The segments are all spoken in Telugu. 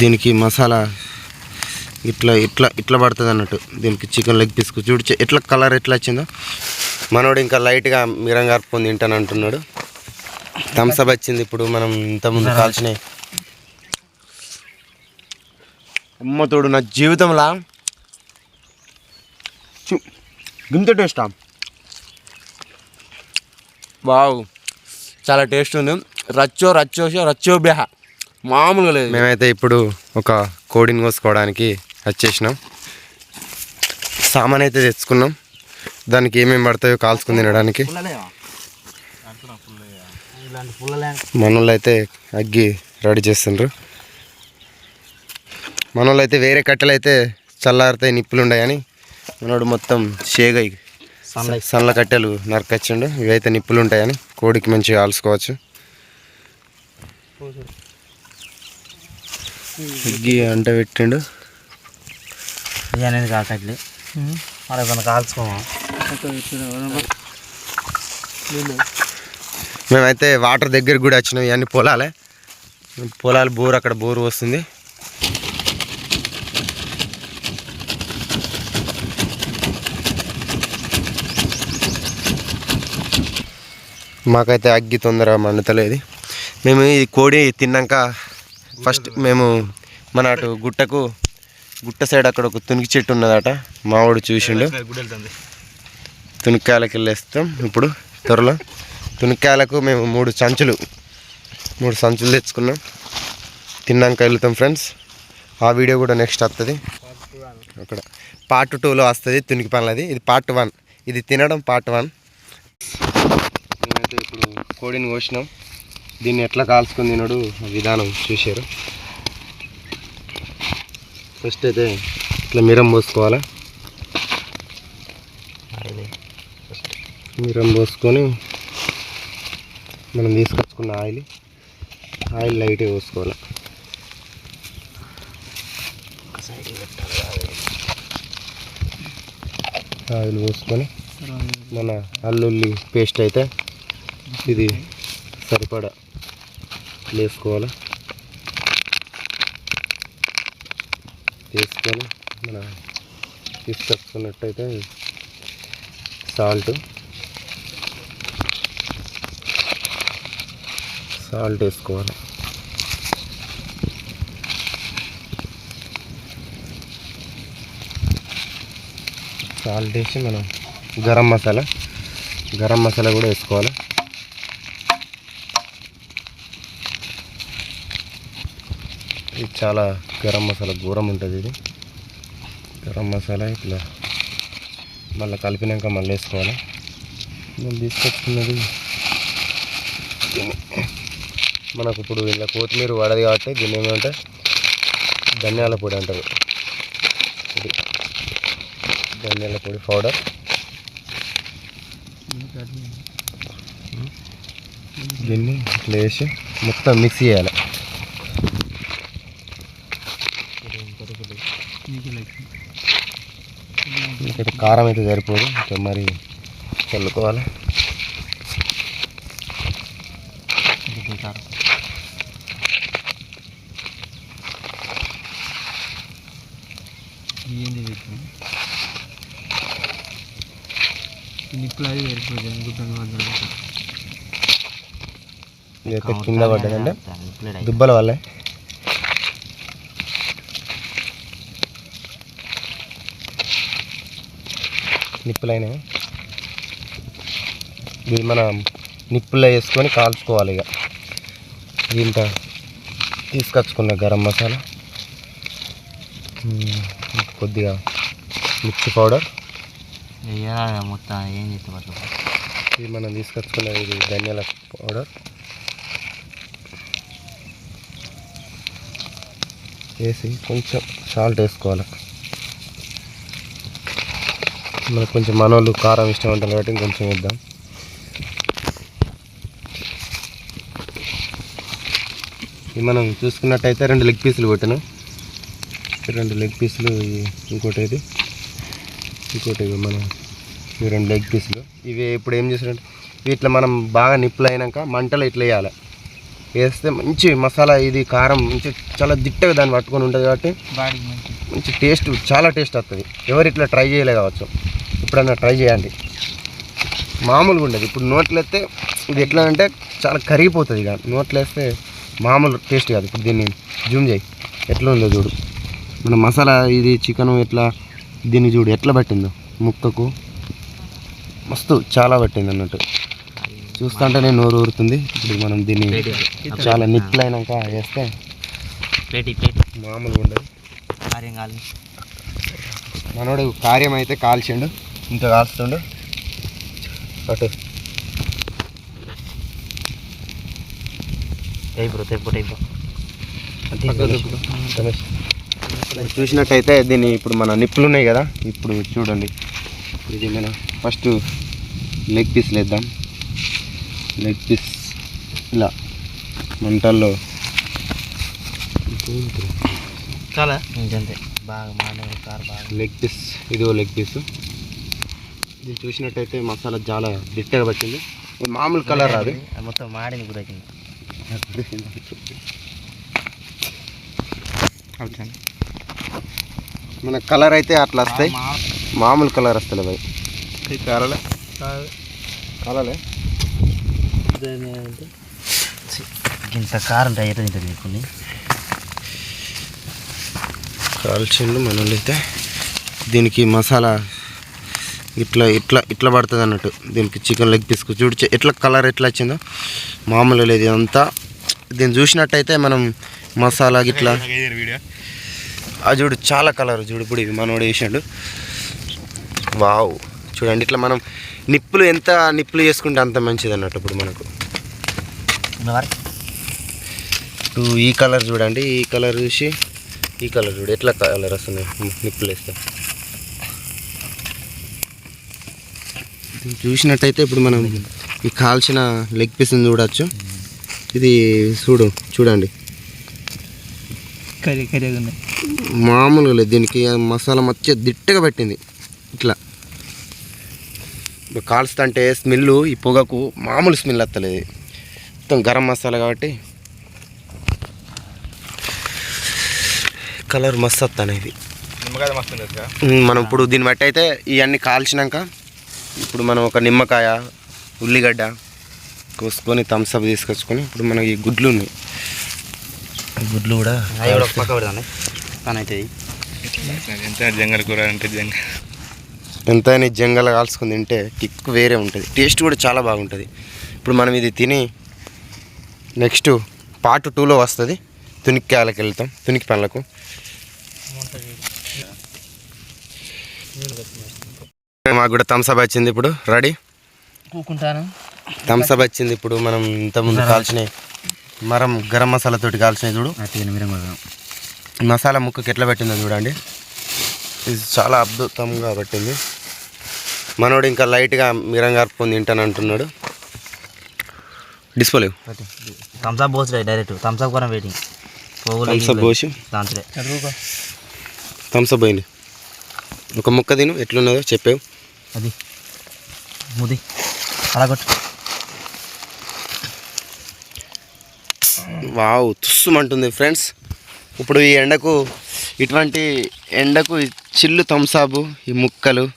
దీనికి మసాలా ఇట్లా ఇట్లా ఇట్లా పడుతుంది అన్నట్టు. దీనికి చికెన్ లెగ్ పీస్కు చూడు ఎట్లా కలర్ ఎట్లా వచ్చిందో. మనోడు ఇంకా లైట్గా మిరం కలుపుకొని తింటాను అంటున్నాడు. థమ్స్అప్ వచ్చింది ఇప్పుడు మనం ఇంతకుముందు కాల్చినాయి అమ్మ తోడు నా జీవితంలో. గింత టేస్టా వావ్ చాలా టేస్ట్ ఉంది. రచ్చో రచ్చో రచ్చో బేహ మామూలుగా లేదు. మేమైతే ఇప్పుడు ఒక కోడిని కోసుకోవడానికి వచ్చేసినాం సామాన్ అయితే తెచ్చుకున్నాం. దానికి ఏమేమి పడతాయో కాల్చుకుని తినడానికి. మనోళ్ళు అయితే అగ్గి రెడీ చేస్తుండ్రు. మనోళ్ళు అయితే వేరే కట్టెలు అయితే చల్లారితే నిప్పులు ఉన్నాయి కానీ మనోడు మొత్తం షేగ సన్లైట్ సన్ల కట్టెలు నరకొచ్చిండు. ఇవైతే నిప్పులు ఉంటాయని కోడికి మంచిగా కాల్చుకోవచ్చు. అగ్గి అంట పెట్టిండు. ఇది అనేది కాకట్లే. మరి కొన్ని కాల్చుకోమా? మేమైతే వాటర్ దగ్గర కూడా వచ్చినాం ఇవన్నీ పొలాలే. పొలాలు బోర్ అక్కడ బోర్ వస్తుంది. మాకైతే అగ్గి తొందరగా మండుతలేదు. మేము ఈ కోడి తిన్నాక ఫస్ట్ మేము మన అటు గుట్టకు గుట్ట సైడ్ అక్కడ ఒక తునికి చెట్టు ఉన్నదట. మావాడు చూసిండు. తునిక్కాయలకు వెళ్ళేస్తాం ఇప్పుడు త్వరలో. తునిక్కాయలకు మేము మూడు సంచులు మూడు సంచులు తెచ్చుకున్నాం. తిన్నాక వెళ్తాం ఫ్రెండ్స్. ఆ వీడియో కూడా నెక్స్ట్ వస్తుంది అక్కడ పార్ట్ టూలో వస్తుంది తునికి పనులది. ఇది పార్ట్ వన్ ఇది తినడం పార్ట్ వన్ మేమైతే ఇప్పుడు కోడిని కోసినాం. దీన్ని ఎట్లా కాల్చుకొని తినడు విధానం చూశారు. ఫస్ట్ అయితే ఇట్లా మిరం పోసుకోవాలా? మిరం పోసుకొని మనం తీసుకొచ్చుకున్న ఆయిల్ ఆయిల్ లైట్గా పోసుకోవాలి. ఆయిల్ పోసుకొని మన అల్లుల్లి పేస్ట్ అయితే ఇది సరిపడా. వేసుకోవాలి? తీసుకొని మన తీసుకొచ్చుకున్నట్టయితే సాల్ట్ సాల్ట్ వేసుకోవాలి. సాల్ట్ వేసి మనం గరం మసాలా గరం మసాలా కూడా వేసుకోవాలి? ఇది చాలా గరం మసాలా ఘోరం ఉంటుంది ఇది. గరం మసాలా ఇట్లా మళ్ళీ కలిపినాక మళ్ళీ వేసుకోవాలి. నేను తీసుకొచ్చుకున్నది. మనకు ఇప్పుడు ఇలా కొత్తిమీర పడదు కాబట్టి దీన్ని ఏమంటే ధనియాల పొడి అంటారు. ఇది ధనియాల పొడి పౌడర్. దీన్ని ఇట్లా వేసి మొత్తం మిక్స్ చేయాలి. ఇక్కడ కారం అయితే సరిపోదు. ఇంకా మరి చల్లుకోవాలి. నిప్పులు అది సరిపోతుంది గుట్టను వద్ద ఇదైతే కింద పడ్డదంటే దుబ్బల వల్లే. నిప్పులైన ఇది మనం నిప్పుల్లో వేసుకొని కాల్చుకోవాలి ఇక. దీంట్లో తీసుకొచ్చుకున్న గరం మసాలా. కొద్దిగా మిర్చి పౌడర్. మొత్తం ఏం చేస్తే ఇది మనం తీసుకొచ్చుకున్న ఇది ధనియాల పౌడర్. వేసి కొంచెం సాల్ట్ వేసుకోవాలి. మనకు కొంచెం మనోళ్ళు కారం ఇష్టం ఉంటారు కాబట్టి ఇంకొంచెం వేద్దాం. ఇది మనం చూసుకున్నట్టయితే రెండు లెగ్ పీసులు కొట్టాను. రెండు లెగ్ పీసులు ఇంకోటి ఇది. ఇంకోటి మనం ఈ రెండు లెగ్ పీసులు ఇవి ఇప్పుడు ఏం చేసినట్టు వీటిలో మనం బాగా నిప్పులు అయినాక మంటలు ఇట్లా వేయాలి. వేస్తే మంచి మసాలా ఇది కారం మంచి చాలా దిట్టగా దాన్ని పట్టుకొని ఉంటుంది కాబట్టి మంచి టేస్ట్ చాలా టేస్ట్ వస్తుంది. ఎవరు ఇట్లా ట్రై చేయలే కావచ్చు. ఇప్పుడన్నా ట్రై చేయండి. మామూలుగా ఉండదు. ఇప్పుడు నోట్లు వేస్తే ఇది ఎట్లా అంటే చాలా కరిగిపోతుంది ఇక. నోట్లు వేస్తే మామూలు టేస్ట్ కాదు. ఇప్పుడు దీన్ని జూమ్ చేయి. ఎట్లా ఉందో చూడు. మన మసాలా ఇది చికెన్ ఎట్లా దీన్ని చూడు. ఎట్లా పట్టిందో. ముక్కకు మస్తు చాలా పట్టింది అన్నట్టు. చూస్తుంటేనే నోరు ఊరుతుంది. ఇప్పుడు మనం దీన్ని చాలా నిప్పులు అయినాక వేస్తే మామూలుగా ఉండదు. కార్యం కాలి మనోడు కార్యం అయితే కాల్చిండు ఇంకా కాల్స్తుండు. అటు. రమేష్. ఇప్పుడు చూసినట్టయితే దీన్ని ఇప్పుడు మన నిప్పులు ఉన్నాయి కదా ఇప్పుడు చూడండి. ఇది మన ఫస్ట్ లెగ్ పీస్ లేద్దాం లెగ్ పీస్ ఇలా మంటల్లో. చాలా ఇంకంతే. బాగా మానే కారు బాగా. లెగ్ పీస్ ఇదిగో లెగ్ పీస్ ఇది చూసినట్టయితే మసాలా చాలా దిట్టగా పట్టింది. ఇది మామూలు కలర్ రాదు. అది మొత్తం మాడిని కూడా వచ్చింది మన కలర్ అయితే అట్లా వస్తాయి. మామూలు కలర్ వస్తలే భయ్. కారలే? కలలే ఇంత కారం టైట్ తింటుంది మీకు కాల్చిండు మనోళ్ళు అయితే దీనికి మసాలా ఇట్లా ఇట్లా ఇట్లా పడుతుంది అన్నట్టు. దీనికి చికెన్ లెగ్ పీస్ చూడు ఎట్లా కలర్ ఎట్లా వచ్చిందో. మామూలు లేదు ఇదంతా. దీన్ని చూసినట్టయితే మనం మసాలా గిట్లా. ఆ చూడు చాలా కలర్ చూడు ఇప్పుడు ఇది మనోడు వేసాడు వావ్. చూడండి ఇట్లా మనం నిప్పులు ఎంత నిప్పులు చేసుకుంటే అంత మంచిది అన్నట్టు ఇప్పుడు మనకు. ఇప్పుడు ఈ కలర్ చూడండి ఈ కలర్ చూసి. ఈ కలర్ చూడు ఎట్లా కలర్ వస్తుంది నిప్పులు వేస్తే. ఇది చూసినట్టయితే ఇప్పుడు మనం ఈ కాల్చిన లెగ్ పీస్ని చూడొచ్చు. ఇది చూడు చూడండి. కర్రీ కర్రీగా ఉన్నాయి మామూలుగా లేదు దీనికి మసాలా మచ్చ దిట్టగా పెట్టింది. ఇట్లా. ఇప్పుడు కాల్స్తుంటే స్మెల్ ఈ పొగకు మామూలు స్మెల్ వస్తలేదు. మొత్తం గరం మసాలా కాబట్టి కలర్ మస్తు వస్తాను ఇది కదా? ఉమ్, మనం ఇప్పుడు దీన్ని బట్టి అయితే ఇవన్నీ కాల్చినాక ఇప్పుడు మనం ఒక నిమ్మకాయ ఉల్లిగడ్డ కోసుకొని థమ్స్అప్ తీసుకొచ్చుకొని ఇప్పుడు మనకి ఈ గుడ్లు ఉన్నాయి. ఈ గుడ్లు కూడా జంగల్ కూర అంటే జంగల్. ఎంతైనా జంగల్ కాల్చుకుని తింటే కిక్ వేరే ఉంటుంది. టేస్ట్ కూడా చాలా బాగుంటుంది. ఇప్పుడు మనం ఇది తిని నెక్స్ట్ పార్ట్ టూలో వస్తుంది. తునిక్కాయలకు వెళ్తాం తునికి పనులకు మాకు కూడా థమ్స్అప్ వచ్చింది ఇప్పుడు. రెడీ? కూకుంటాను. థమ్స్అప్ వచ్చింది ఇప్పుడు మనం ఇంతకుముందు కాల్చినాయి మరం గరం మసాలా తోటి కాల్చినాయి చూడు. మీరు మసాలా ముక్కకి ఎట్లా పెట్టిందో చూడండి. ఇది చాలా అద్భుతంగా పెట్టింది. మనోడు ఇంకా లైట్గా మిరంగా అర్పుకొని తింటాను అంటున్నాడు. డిస్పోలే థమ్స్అప్ పోస్ట్ డైరెక్ట్. థమ్స్అప్ కూడా వెయిటింగ్ థమ్స్అప్ పోసి. దాంట్లో? థమ్స్అప్ పోయింది. ఒక ముక్క తిను ఎట్లున్నదో చెప్పావు. అది. ముది. అలా కొట్టు. వావ్ తుస్సుమంటుంది ఫ్రెండ్స్. ఇప్పుడు ఈ ఎండకు ఇటువంటి ఎండకు చిల్లు థమ్సాపు ఈ ముక్కలు.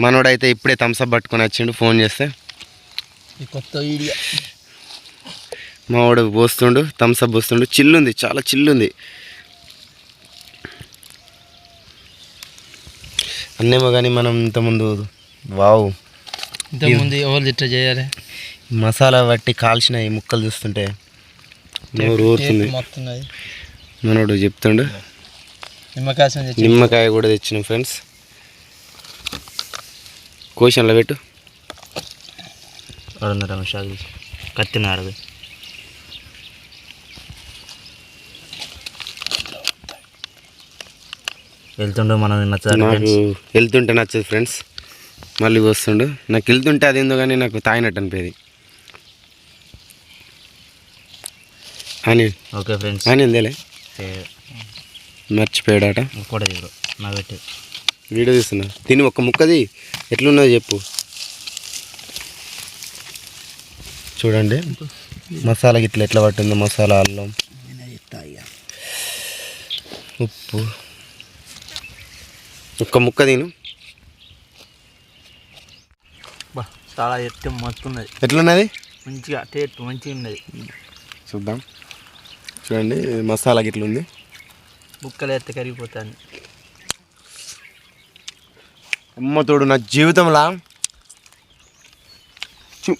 మనోడైతే ఇప్పుడే థమ్సప్ పట్టుకొని వచ్చిండు ఫోన్ చేస్తే. ఈ కొత్త వీడియో. మావాడు పోస్తుండు థమ్సప్ పోస్తుండు. చిల్లుంది చాలా చిల్లుంది. అన్నేమో కానీ మనం ఇంతకుముందు వావ్. ఇంతకుముందు ఎవరు ఇట్లా చేయాలి? మసాలా పట్టి కాల్చిన ఈ ముక్కలు చూస్తుంటే నోరు ఊరుతుంది మనోడు చెప్తుండు. నిమ్మకాయ నిమ్మకాయ కూడా తెచ్చిన ఫ్రెండ్స్. కోషన్లో పెట్టు. అడున్న రమేష్ అది వెళ్తుండే మనం నచ్చదు నాకు వెళ్తుంటే నచ్చదు ఫ్రెండ్స్ మళ్ళీ వస్తుండు. నాకు వెళ్తుంటే అది ఏందో కానీ నాకు తాగినట్టు అనిపేది. అని. ఓకే ఫ్రెండ్స్ అని ఎందేలే మర్చిపోయాడట. కూడా చూడు. నా పెట్టి. వీడియో తీస్తున్నా. తిని ఒక్క ముక్కది ఎట్లున్నదో చెప్పు. చూడండి. మసాలా గిట్ల ఎట్లా పట్టిందో మసాలా అల్లం. ఉప్పు. ఒక్క ముక్క తిను. చాలా ఎత్తి మస్తు ఉన్నది ఎట్లున్నది? మంచిగా టేస్ట్ మంచిగా ఉన్నది. చూద్దాం. చూడండి మసాలా గిట్ల ఉంది. ముక్కలు ఎత్తే కరిగిపోతాను అమ్మ తోడు నా జీవితంలో. చూ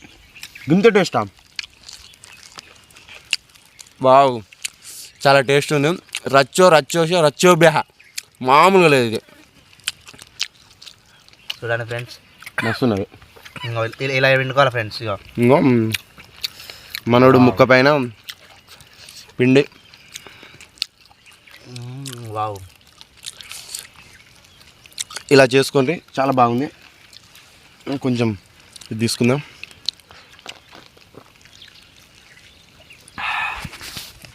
గింత టేస్టా? వావ్ చాలా టేస్ట్ ఉంది. రచ్చో రచ్చోషో రచ్చో బేహ మామూలుగా లేదు ఇది. చూడండి ఫ్రెండ్స్. మస్తున్నది ఇంకా ఇలా- వండుకోవాలి ఫ్రెండ్స్ ఇక ఇంకో మనోడు ముక్క పైన పిండి. వావ్. ఇలా చేసుకోండి చాలా బాగుంది. కొంచెం ఇది తీసుకుందాం.